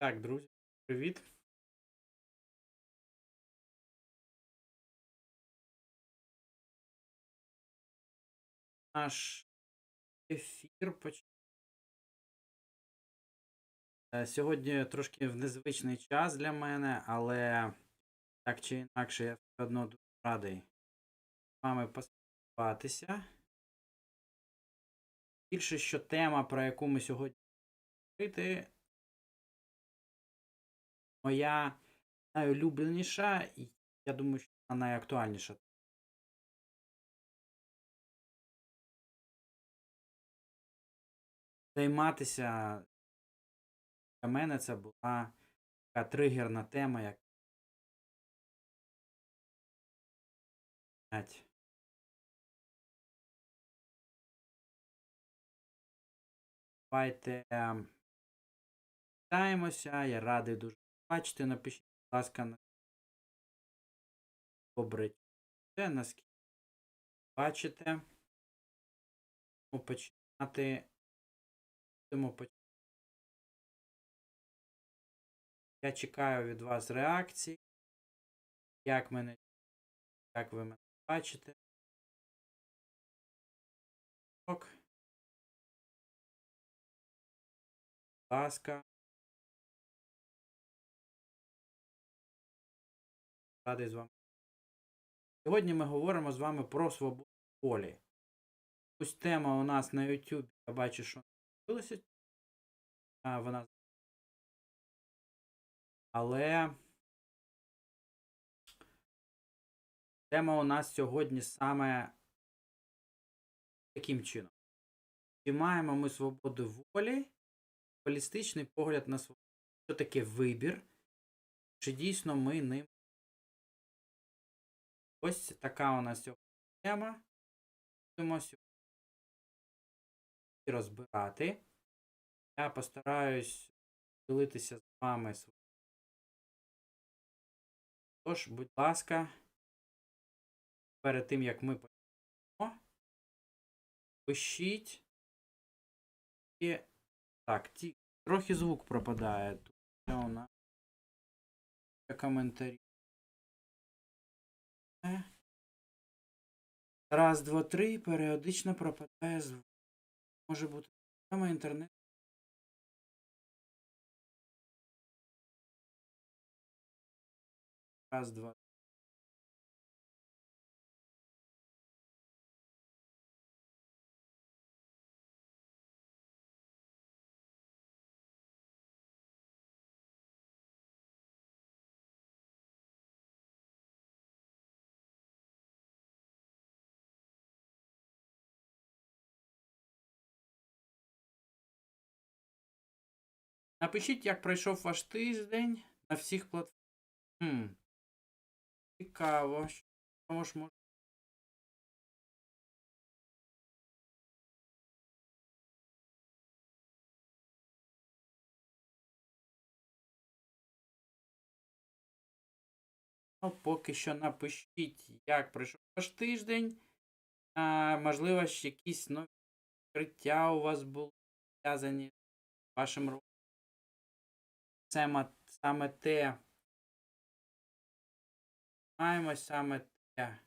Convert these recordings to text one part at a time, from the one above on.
Так, друзі, привіт. Наш ефір поч... Е, Сьогодні трошки в незвичний час для мене, але так чи інакше я все одно дуже радий з вами поспілкуватися. Більше, що тема, про яку ми сьогодні говорити, моя найулюбленіша, і я думаю, що вона найактуальніша. Займатися для мене це була така тригерна тема, як Давайте ем, вітаємося. Я радий дуже бачити. Напишіть, будь ласка, на добре це наскільки бачите. Починати. Будемо починати. Я чекаю від вас реакції. Як мене, як ви мене бачите. Ок. Будь ласка. Радий з вами. Сьогодні ми говоримо з вами про свободу волі. Ось тема у нас на YouTube. Я бачу, що з'явилася. А, Вона. Але тема у нас сьогодні саме таким чином. Чи маємо ми свободу волі? Холістичний погляд на свободу. Що таке вибір? Чи дійсно ми ним? Ось така у нас сьогодні тема. Будемо сьогодні розбирати. Я постараюсь ділитися з вами своїм. Тож, будь ласка, перед тим як ми почнемо, пишіть. І... Так, ті... трохи звук пропадає. Тут у нас коментарі. Е. Раз, два, три. Періодично пропадає звук. Може бути проблема інтернет. Раз, два. Напишіть, як пройшов ваш тиждень на всіх платформах. Хм. Цікаво. Що ж може. Ну, поки що напишіть, як пройшов ваш тиждень. А, можливо, ще якісь нові відкриття у вас були зв'язані з вашим рухом. Це саме те. Маємо саме те.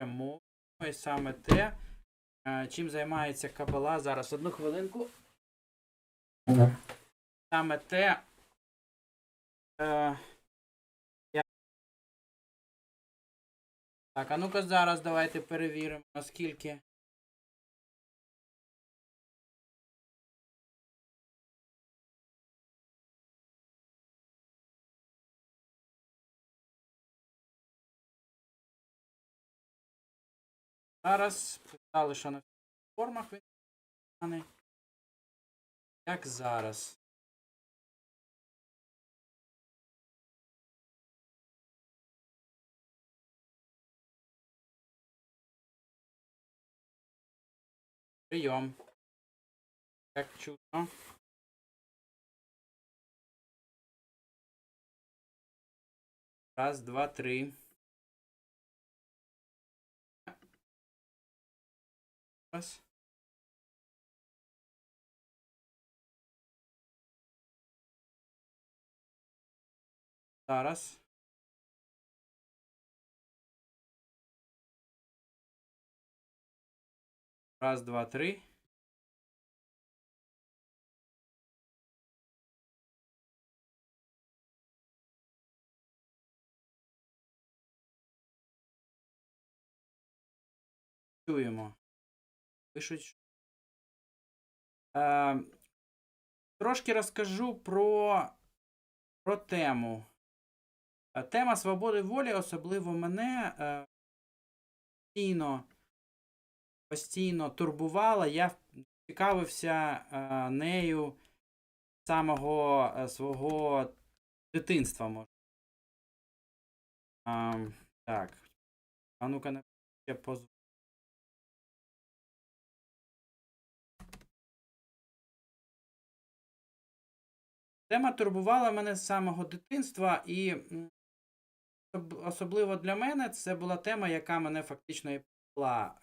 Мовою саме те, е, чим займається Кабала. Зараз одну хвилинку. Саме те. Е. Так, а ну-ка зараз давайте перевіримо, наскільки. Зараз писали, що на формах він стане. Як зараз? Прийом. Як чутно. Раз, два, три. Раз. Зараз. Раз, два, три. Чуємо. Пишуть. Е, трошки розкажу про, про тему. Е, Тема свободи волі, особливо мене, е, постійно, постійно турбувала. Я цікавився е, нею з самого е, свого дитинства. Можна. А, так. А ну-ка, не ще Тема турбувала мене з самого дитинства, і особливо для мене це була тема, яка мене фактично і привела.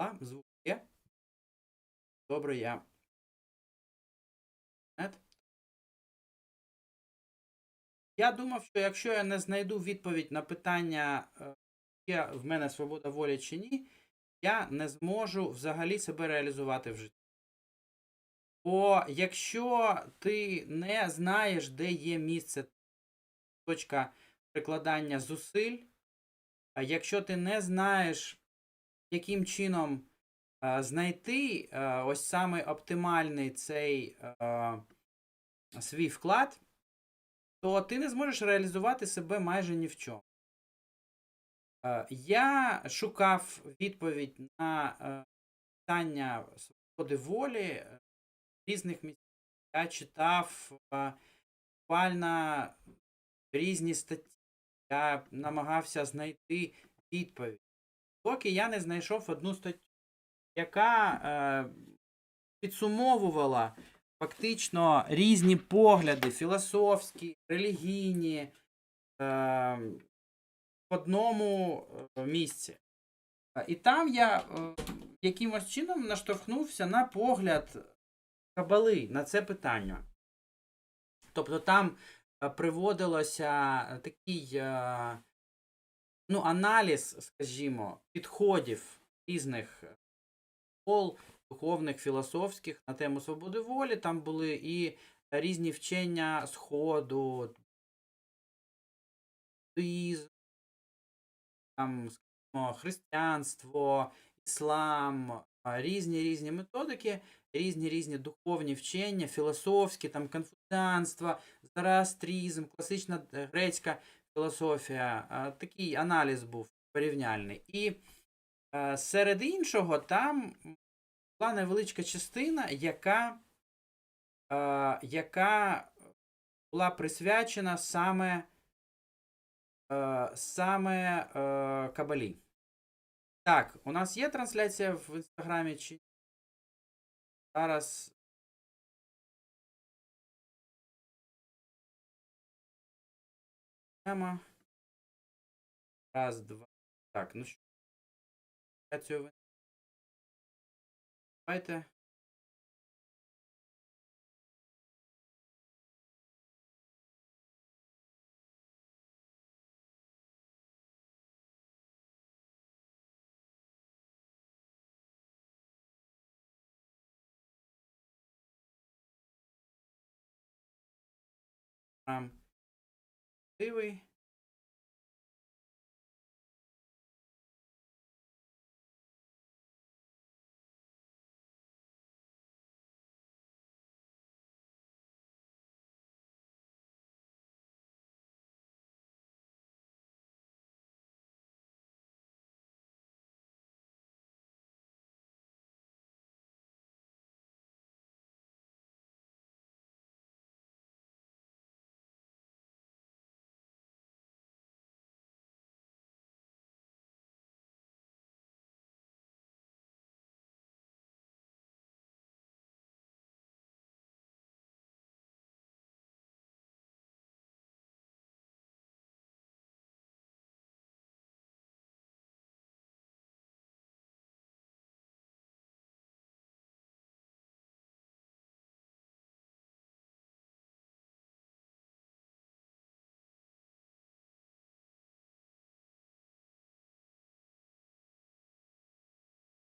е, звук є. Добре, я. Я думав, що якщо я не знайду відповідь на питання, е, є в мене свобода волі чи ні, я не зможу взагалі себе реалізувати в житті. Бо якщо ти не знаєш, де є місце, точка прикладання зусиль, якщо ти не знаєш, яким чином е, знайти е, ось саме оптимальний цей е, свій вклад, то ти не зможеш реалізувати себе майже ні в чому. Я шукав відповідь на питання свободи волі різних місцях. Я читав буквально різні статті. Я намагався знайти відповідь. Поки я не знайшов одну статтю, яка е, підсумовувала фактично різні погляди філософські, релігійні е, в одному е, місці. І там я е, якимось чином наштовхнувся на погляд Кабали на це питання. Тобто там е, приводилося такий е, ну, аналіз, скажімо, підходів різних школ, духовних, філософських на тему свободи волі. Там були і різні вчення Сходу, там, скажімо, християнство, іслам, різні різні методики, різні різні духовні вчення, філософські, там конфуціанство, зороастризм, класична е, грецька філософія. Такий аналіз був порівняльний. І серед іншого там була невеличка частина, яка, яка була присвячена саме, саме Кабалі. Так, у нас є трансляція в інстаграмі чи? Зараз. Раз, два. Так, ну що. Трансляцію ви- Давайте. Там.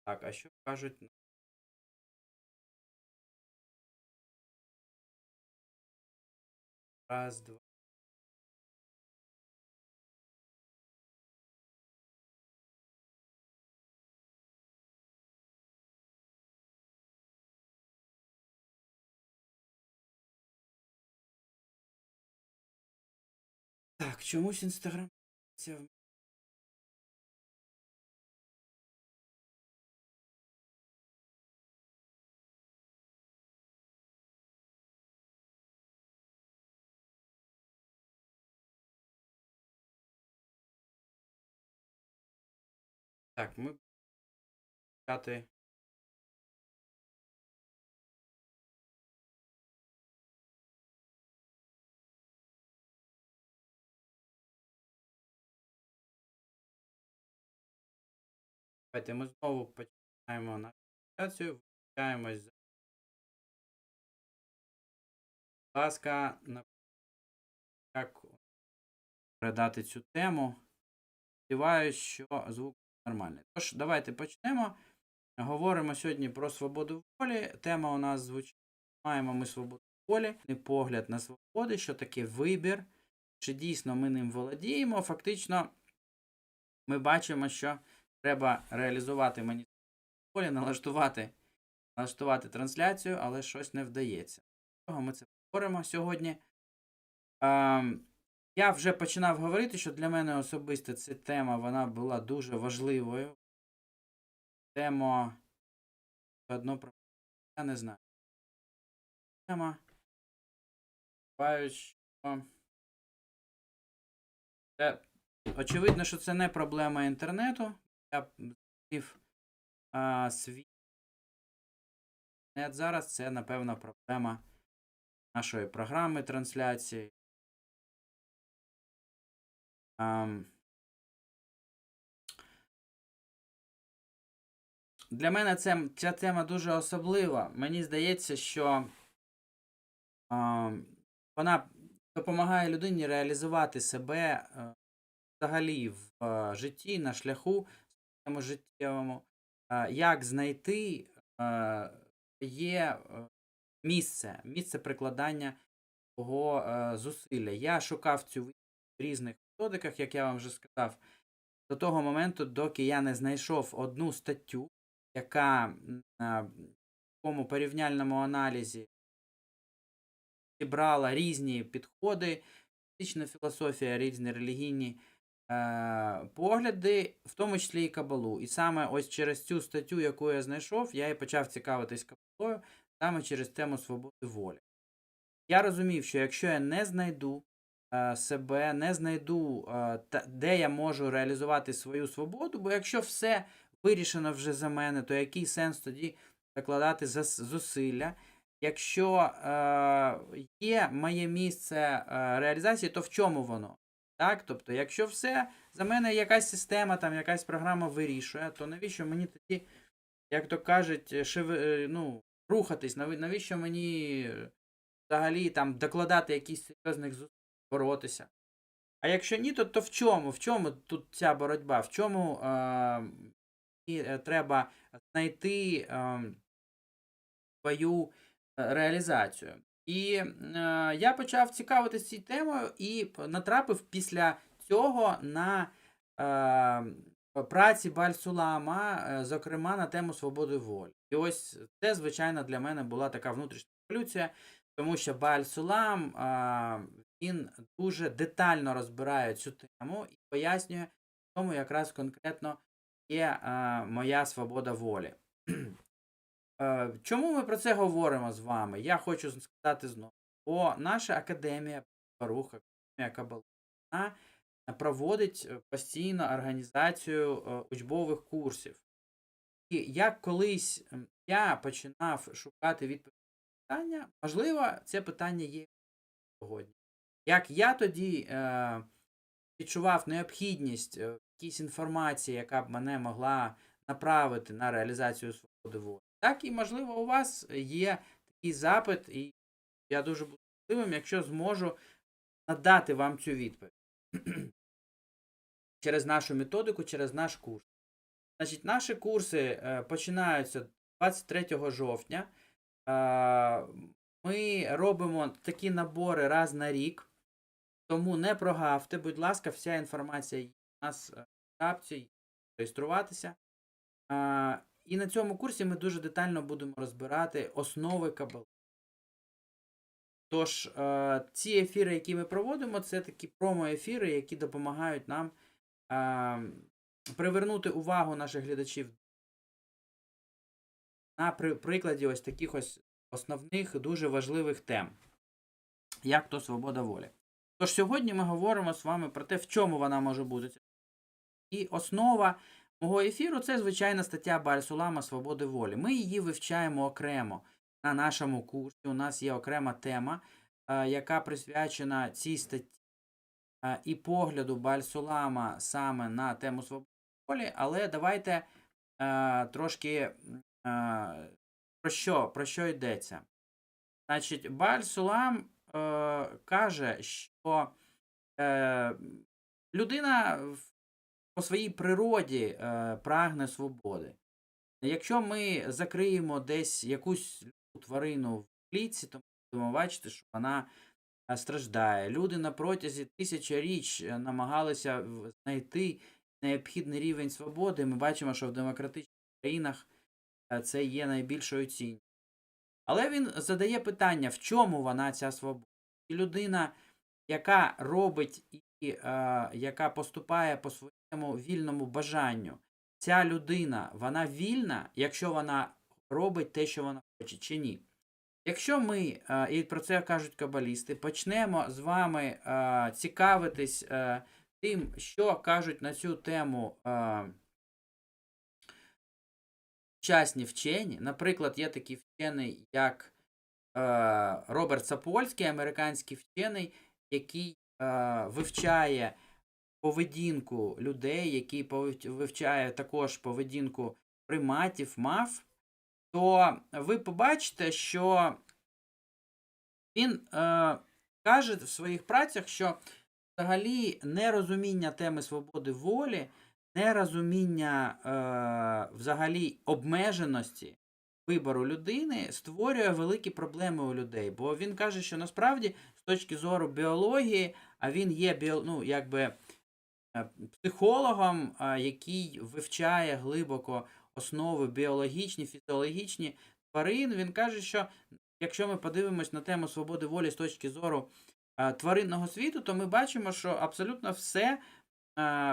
Так, а що кажуть? Раз, два. Так, чомусь інстаграм. Так, ми почати. Давайте ми знову починаємо нашу презентацію. Включаємось. Будь ласка, як передати цю тему. Сподіваюсь, що звук нормальний. Тож, давайте почнемо. Говоримо сьогодні про свободу волі. Тема у нас звучить. Маємо ми свободу волі, не погляд на свободи, що таке вибір, чи дійсно ми ним володіємо. Фактично, ми бачимо, що треба реалізувати мені волі, налаштувати, налаштувати трансляцію, але щось не вдається. Ми це говоримо сьогодні. Я вже починав говорити, що для мене особисто ця тема вона була дуже важливою. Тема одно про я не знаю. Тема. Що очевидно, що це не проблема інтернету. Я зустрів свій інтернет зараз. Це, напевно, проблема нашої програми трансляції. Ам, Для мене це, ця тема дуже особлива. Мені здається, що а, вона допомагає людині реалізувати себе е, взагалі в е, житті, на шляху своєму життєвому. Е, як знайти е, є місце, місце прикладання зусилля. Я шукав цю в різних методиках, як я вам вже сказав, до того моменту, доки я не знайшов одну статтю, яка м, а, в такому порівняльному аналізі зібрала різні підходи, політична філософія, різні релігійні е, погляди, в тому числі і кабалу. І саме ось через цю статтю, яку я знайшов, я і почав цікавитись кабалою, саме через тему свободи волі. Я розумів, що якщо я не знайду себе, не знайду, е, де я можу реалізувати свою свободу, бо якщо все вирішено вже за мене, то який сенс тоді закладати зусилля? Якщо е, є моє місце е, реалізації, то в чому воно? Так? Тобто, якщо все за мене якась система, там якась програма вирішує, то навіщо мені тоді, як то кажуть, шив... е, ну, рухатись, навіщо мені е, взагалі там докладати якісь серйозних зусиль, боротися? А якщо ні, то, то в чому? В чому тут ця боротьба? В чому е, треба знайти е, свою реалізацію? І е, я почав цікавитися цією темою і натрапив після цього на е, праці Бальсулама, е, зокрема на тему свободи волі. І ось це, звичайно, для мене була така внутрішня революція, тому що Бальсулам е, він дуже детально розбирає цю тему і пояснює в тому якраз конкретно є е, моя свобода волі. Е, Чому ми про це говоримо з вами? Я хочу сказати знову. Бо наша академія Барух, академія Кабали, вона проводить е, постійно організацію е, учбових курсів. І як колись я починав шукати відповідь на питання, можливо, це питання є сьогодні. Як я тоді е, відчував необхідність е, якійсь інформації, яка б мене могла направити на реалізацію свободи волі, так і, можливо, у вас є такий запит, і я дуже буду щасливим, якщо зможу надати вам цю відповідь через нашу методику, через наш курс. Значить, наші курси е, починаються 23 жовтня. Е, Ми робимо такі набори раз на рік, тому не прогавте, будь ласка, вся інформація є у нас е, в шапці, реєструватися. І на цьому курсі ми дуже детально будемо розбирати основи кабали. Тож, е, ці ефіри, які ми проводимо, це такі промо-ефіри, які допомагають нам е, привернути увагу наших глядачів на прикладі ось таких ось основних дуже важливих тем, як то свобода волі. Тож сьогодні ми говоримо з вами про те, в чому вона може бути. І основа мого ефіру це звичайна стаття Бальсулама Свободи волі. Ми її вивчаємо окремо на нашому курсі. У нас є окрема тема, е, яка присвячена цій статті е, і погляду Бальсулама саме на тему свободи волі. Але давайте е, трошки про що, про що йдеться. Значить, Баль-Сулам е, каже, що е, людина в- по своїй природі е, прагне свободи. Якщо ми закриємо десь якусь тварину в клітці, то ми будемо бачити, що вона е, страждає. Люди на протязі тисячоріч е, намагалися знайти необхідний рівень свободи. Ми бачимо, що в демократичних країнах е, це є найбільшою цінністю. Але він задає питання, в чому вона ця свобода? І людина, яка робить і е, яка поступає по своєму вільному бажанню, ця людина, вона вільна, якщо вона робить те, що вона хоче, чи ні? Якщо ми, е, і про це кажуть кабалісти, почнемо з вами е, цікавитись е, тим, що кажуть на цю тему е, сучасні вчені. Наприклад, є такий вчений, як е, Роберт Сапольський, американський вчений, який е, вивчає поведінку людей, який вивчає також поведінку приматів, мав, то ви побачите, що він е, каже в своїх працях, що взагалі нерозуміння теми свободи волі, нерозуміння е, взагалі обмеженості вибору людини створює великі проблеми у людей. Бо він каже, що насправді з точки зору біології, а він є ну, якби е, психологом, а, який вивчає глибоко основи біологічні, фізіологічні тварин. Він каже, що якщо ми подивимось на тему свободи волі з точки зору а, тваринного світу, то ми бачимо, що абсолютно все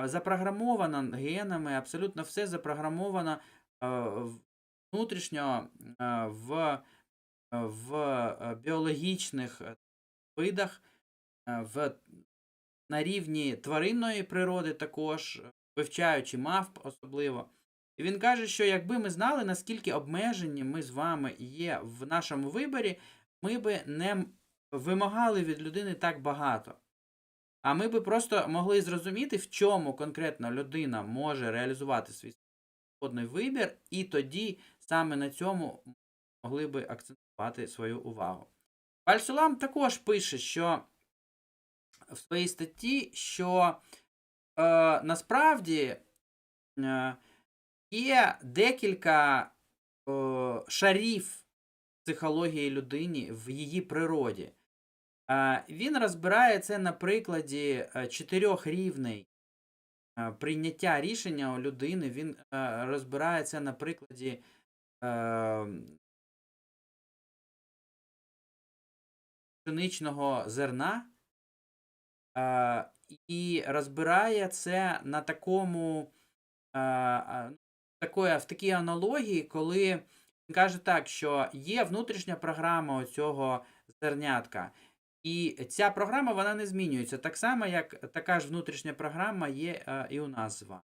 запрограмовано генами, абсолютно все запрограмовано внутрішньо в, в е, біологічних е, видах, е, в на рівні тваринної природи також, вивчаючи мавп особливо. І він каже, що якби ми знали, наскільки обмежені ми з вами є в нашому виборі, ми би не вимагали від людини так багато. А ми би просто могли зрозуміти, в чому конкретно людина може реалізувати свій свободний вибір, і тоді саме на цьому могли би акцентувати свою увагу. Альсулам також пише, що в своїй статті, що е, насправді е, є декілька е, шарів психології людини в її природі. Він розбирає це на прикладі е, чотирьох рівней е, прийняття рішення у людини. Він е, розбирає це на прикладі пшеничного зерна. Е, і розбирає це на такому е, такої, в такій аналогії, коли він каже так, що є внутрішня програма цього зернятка. І ця програма вона не змінюється. Так само, як така ж внутрішня програма є е, і у нас з вами.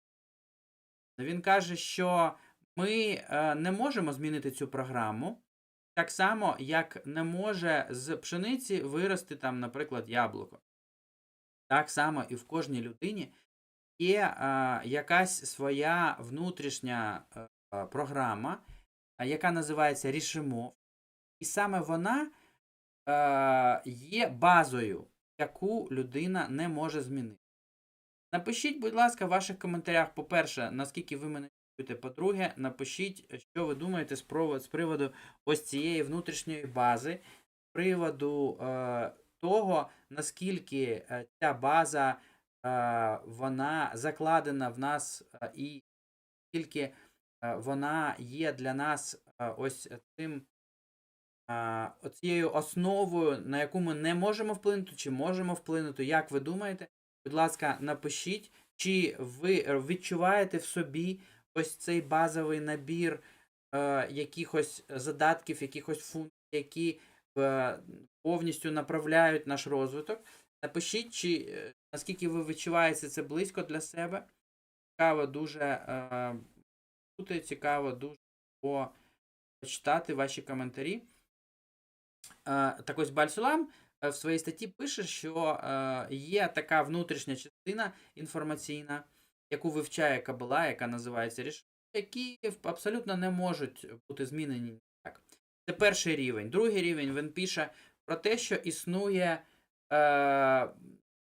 Він каже, що ми е, не можемо змінити цю програму. Так само, як не може з пшениці вирости там, наприклад, яблуко. Так само і в кожній людині є е, якась своя внутрішня е, програма, е, яка називається рішимо. І саме вона е, є базою, яку людина не може змінити. Напишіть, будь ласка, в ваших коментарях, по-перше, наскільки ви мене чуєте, По-друге, напишіть, що ви думаєте з з приводу ось цієї внутрішньої бази, з приводу е, того, наскільки е, ця база е, вона закладена в нас е, і скільки е, вона є для нас ось цим оцією основою, на яку ми не можемо вплинути, чи можемо вплинути, як ви думаєте? Будь ласка, напишіть, чи ви відчуваєте в собі ось цей базовий набір е, якихось задатків, якихось функцій, які е, повністю направляють наш розвиток. Напишіть, чи е, наскільки ви відчуваєте це близько для себе. Цікаво дуже е, бути, цікаво дуже почитати ваші коментарі. Е, Так ось Бальсулам е, в своїй статті пише, що е, є така внутрішня частина інформаційна, яку вивчає Кабала, яка називається рішення, які абсолютно не можуть бути змінені ніяк. Це перший рівень. Другий рівень він пише про те, що існує е,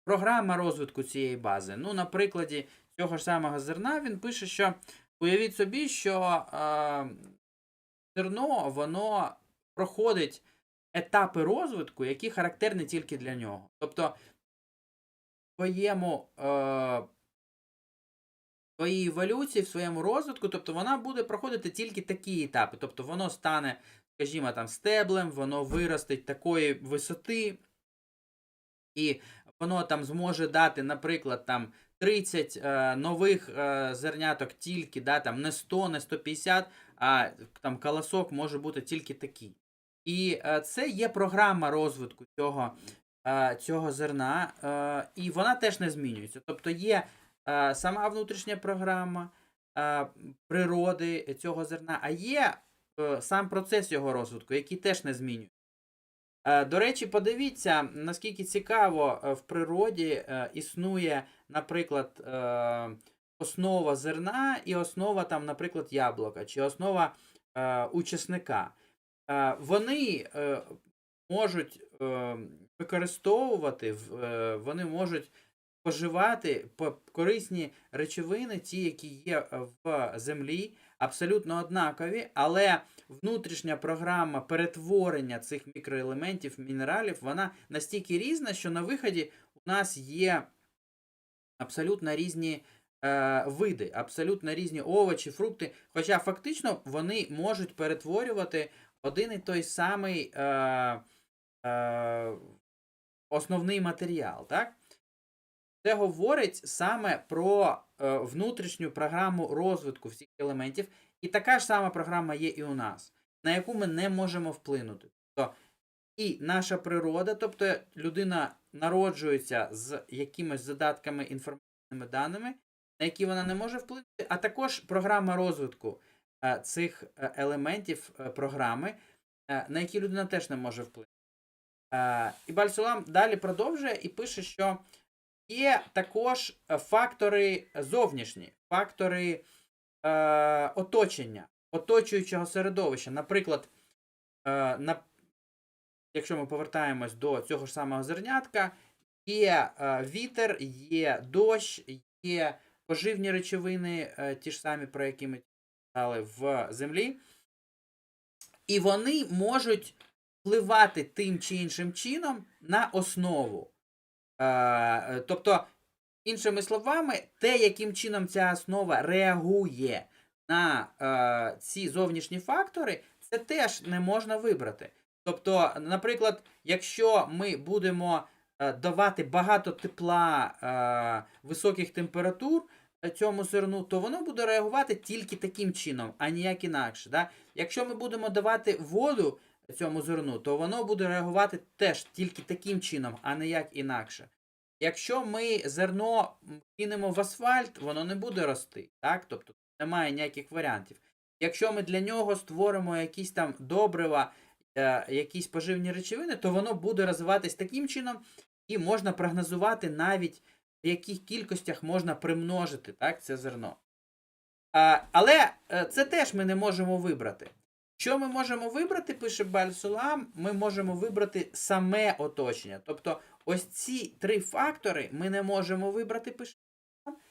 програма розвитку цієї бази. Ну, на прикладі цього ж самого зерна він пише, що уявіть собі, що е, зерно воно проходить етапи розвитку, які характерні тільки для нього. Тобто, в своєму е, своїй еволюції, в своєму розвитку, тобто вона буде проходити тільки такі етапи. Тобто воно стане, скажімо, там, стеблем, воно виростить такої висоти, і воно там зможе дати, наприклад, там 30 е, нових е, зерняток тільки, да, там не 100, не 150, а там колосок може бути тільки такий. І е, це є програма розвитку цього, е, цього зерна, е, і вона теж не змінюється. Тобто є сама внутрішня програма природи цього зерна, а є сам процес його розвитку, який теж не змінюється. До речі, подивіться, наскільки цікаво в природі існує, наприклад, основа зерна і основа, там, наприклад, яблука, чи основа учасника. Е, Вони е, можуть е, використовувати, е, вони можуть споживати корисні речовини, ті, які є в землі, абсолютно однакові, але внутрішня програма перетворення цих мікроелементів, мінералів, вона настільки різна, що на виході у нас є абсолютно різні е, види, абсолютно різні овочі, фрукти. Хоча фактично вони можуть перетворювати один і той самий е, е, основний матеріал. Так? Це говорить саме про е, внутрішню програму розвитку всіх елементів. І така ж сама програма є і у нас, на яку ми не можемо вплинути. Тобто і наша природа, тобто людина народжується з якимись задатками інформаційними даними, на які вона не може вплинути, а також програма розвитку е, цих е, елементів е, програми, на які людина теж не може вплинути. І Бальсулам далі продовжує і пише, що є також фактори зовнішні, фактори е, оточення, оточуючого середовища. Наприклад, е, на, якщо ми повертаємось до цього ж самого зернятка, є е, вітер, є дощ, є поживні речовини, е, ті ж самі, про які ми читали в землі, і вони можуть впливати тим чи іншим чином на основу. Е, е, тобто, іншими словами, те, яким чином ця основа реагує на ці зовнішні фактори, це теж не можна вибрати. Тобто, наприклад, якщо ми будемо давати багато тепла високих температур цьому зерну, то воно буде реагувати тільки таким чином, а ніяк інакше. Да? Якщо ми будемо давати воду цьому зерну, то воно буде реагувати теж тільки таким чином, а не як інакше. Якщо ми зерно кинемо в асфальт, воно не буде рости. Так? Тобто немає ніяких варіантів. Якщо ми для нього створимо якісь там добрива, е, якісь поживні речовини, то воно буде розвиватись таким чином, і можна прогнозувати навіть в яких кількостях можна примножити так, це зерно. А, але е, це теж ми не можемо вибрати. Що ми можемо вибрати, пише Бальсулам, ми можемо вибрати саме оточення. Тобто, ось ці три фактори ми не можемо вибрати, пише Бальсулам,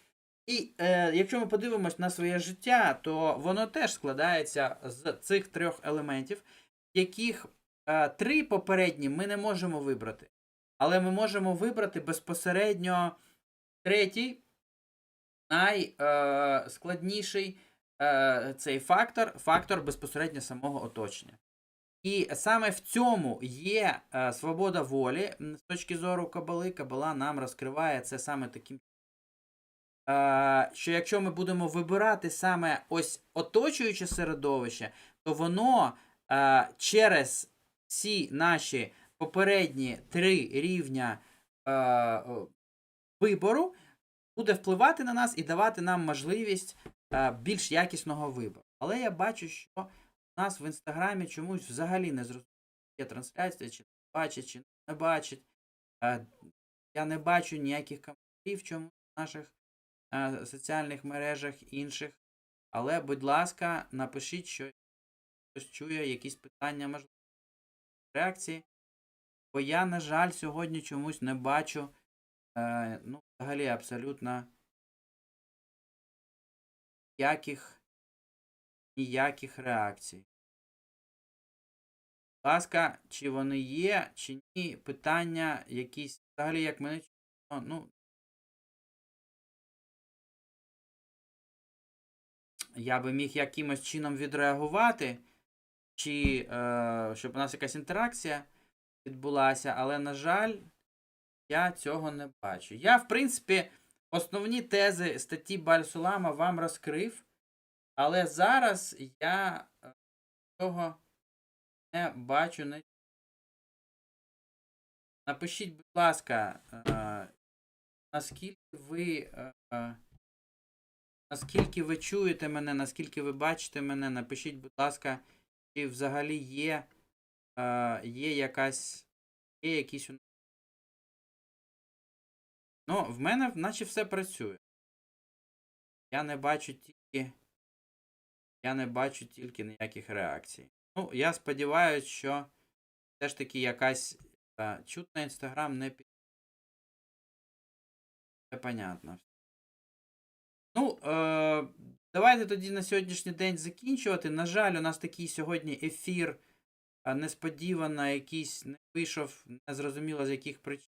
І е, якщо ми подивимось на своє життя, то воно теж складається з цих трьох елементів, яких е, три попередні ми не можемо вибрати. Але ми можемо вибрати безпосередньо третій, найскладніший е, цей фактор фактор безпосередньо самого оточення. І саме в цьому є е, свобода волі з точки зору Кабали. Кабала нам розкриває це саме таким. Е, що якщо ми будемо вибирати саме ось оточуюче середовище, то воно е, через всі наші попередні три рівня е, вибору буде впливати на нас і давати нам можливість е, більш якісного вибору. Але я бачу, що у нас в інстаграмі чомусь взагалі не зрозуміло, є трансляція, чи бачить, чи не бачить. Е, Я не бачу ніяких коментарів чому в наших е, соціальних мережах інших. Але, будь ласка, напишіть, що хтось чує якісь питання, можливо, реакції. Бо я, на жаль, сьогодні чомусь не бачу ну, взагалі абсолютно ніяких, ніяких реакцій. Будь ласка, чи вони є, чи ні, питання якісь. Взагалі, як мене ну. Я би міг якимось чином відреагувати, чи е, щоб у нас якась інтеракція відбулася, але, на жаль, я цього не бачу. Я, в принципі, основні тези статті Бальсулама вам розкрив, але зараз я е, цього не бачу. Не... Напишіть, будь ласка, е, наскільки ви. Е, Наскільки ви чуєте мене, наскільки ви бачите мене, напишіть, будь ласка, чи взагалі є, є якась. Є якісь. Ну, в мене наче все працює. Я не бачу тільки. Я не бачу тільки ніяких реакцій. Ну, я сподіваюся, що все ж таки якась е, чутна інстаграм не під. Це понятно. Ну, е, давайте тоді на сьогоднішній день закінчувати. На жаль, у нас такий сьогодні ефір е, несподівано якийсь не вийшов, не зрозуміло з яких причин.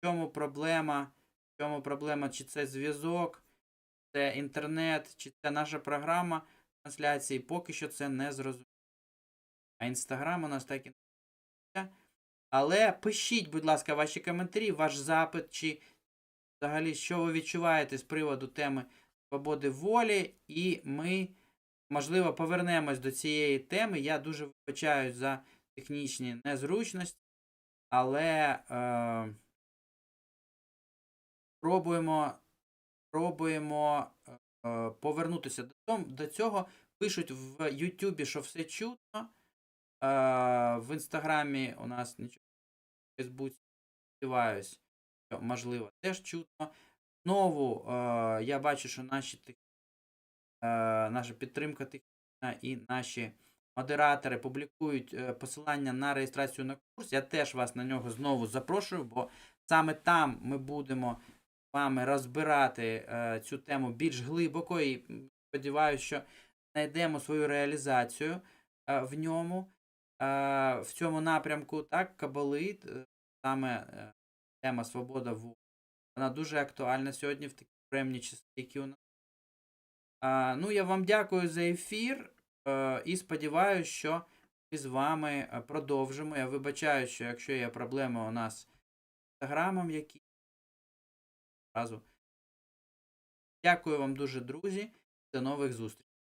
В чому проблема? В чому проблема? Чи це зв'язок, це інтернет, чи це наша програма трансляції? Поки що це не зрозуміло. А інстаграм у нас так і не. Але пишіть, будь ласка, ваші коментарі, ваш запит, чи взагалі, що ви відчуваєте з приводу теми свободи волі, і ми, можливо, повернемось до цієї теми. Я дуже вибачаюсь за технічні незручності, але е, пробуємо, пробуємо е, повернутися до, цього. Пишуть в Ютубі, що все чутно. Е, в Інстаграмі у нас нічого в Фейсбуці сподіваюсь що, можливо, теж чутно. Знову е, я бачу, що наші, е, наша підтримка технічна і наші модератори публікують е, посилання на реєстрацію на курс. Я теж вас на нього знову запрошую, бо саме там ми будемо вами розбирати е, цю тему більш глибоко і сподіваюся, що знайдемо свою реалізацію е, в ньому, е, в цьому напрямку, так, кабали, е, саме. е, тема свобода волі. Вона дуже актуальна сьогодні в такі приємні часи, які у нас. А, ну, я вам дякую за ефір е, і сподіваюся, що ми з вами е, продовжимо. Я вибачаю, що якщо є проблеми у нас з інстаграмом, які разу. Дякую вам дуже, друзі. До нових зустрічей.